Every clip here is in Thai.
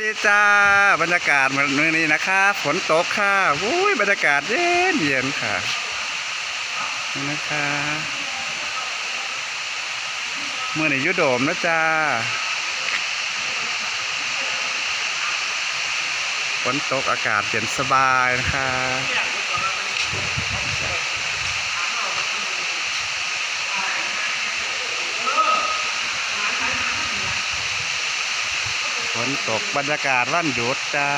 ดีจ้าบรรยากาศเหมือนนี้นะคะฝนตกค่ะอุ้ยบรรยากาศเย็นเย็นค่ะนี่นะคะเมื่อนี้ยุโดมนะจ้าฝนตกอากาศเย็นสบายนะคะ ฝนตกบรรยากาศวันหยุดจ้า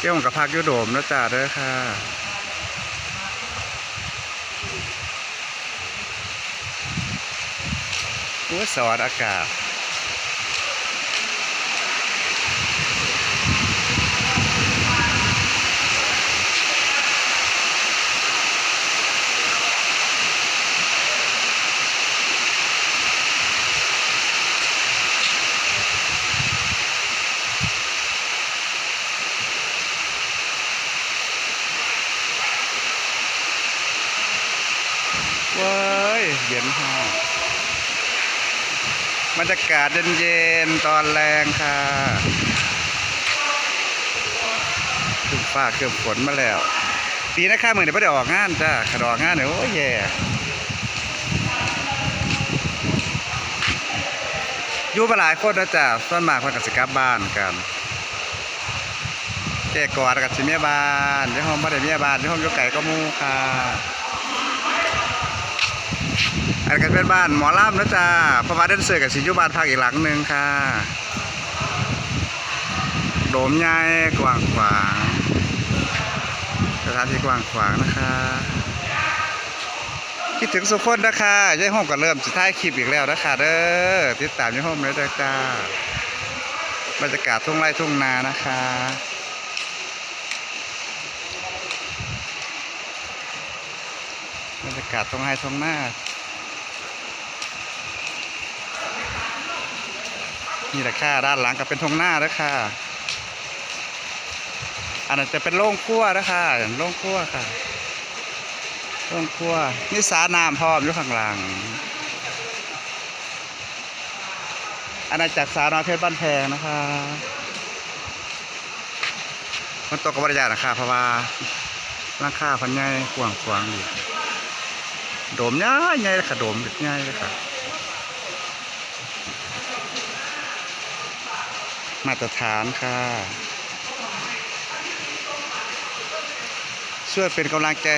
เกี่ยวกับพักยุโดมนะจ้าเด้อค่ะอู้สอดอากาศ เว้ยเย็นห้องบรรยากาศเย็นๆตอนแรงค่ะถึงฟ้าเกือบฝนมาแล้วปีนะข้ามือเดี๋ยวไม่ได้ออกงานจ้าขดออกงานเนี่ยวโอ้ยแย่อยู่มาหลายคนนะจ้าส่วนมากคนกับสิกับบ้านกันแก่กอดกับสิเมียบ้านยี่ห้องไม่ได้เมียบ้านยี่ห้องยู่ไก่ก็มูค่ะ อันกันเป็นบ้านหมอลำนะจ๊ะพระว่าเดนเซอร์กับสิยุบานพักอีกหลังหนึ่งค่ะ โดมใหญ่กว้างขวางสถานที่กว้างขวางนะคะ คิดถึงสุขคนนะคะยายห้องก็เริ่มสุดท้ายคลิปอีกแล้วนะคะเด้อติดตามยายห้องเลยจ้าบรรยากาศทุ่งไร่ทุ่งนานะคะ บรรยากาศตรงไฮตรงหน้า นี่แหละค่ะด้านหลังก็เป็นทงหน้าแล้วค่ะอันนั้นจะเป็นโล่งครัวนะคะโล่งครัวค่ะโล่งครัวนี่สาน้ำพร้อมอยู่ข้างหลังอันนั้นจากสาวนอเพชรบ้านแพงนะคะมันตกกับบริยานะคะเพราะว่าราคาพันใหญ่กว้างขวางอยู่ โดมง่ายง่ายเลยค่ะโดมง่ายเลยค่ะ มาตรฐานค่ะ ช่วยเป็นกำลังใจ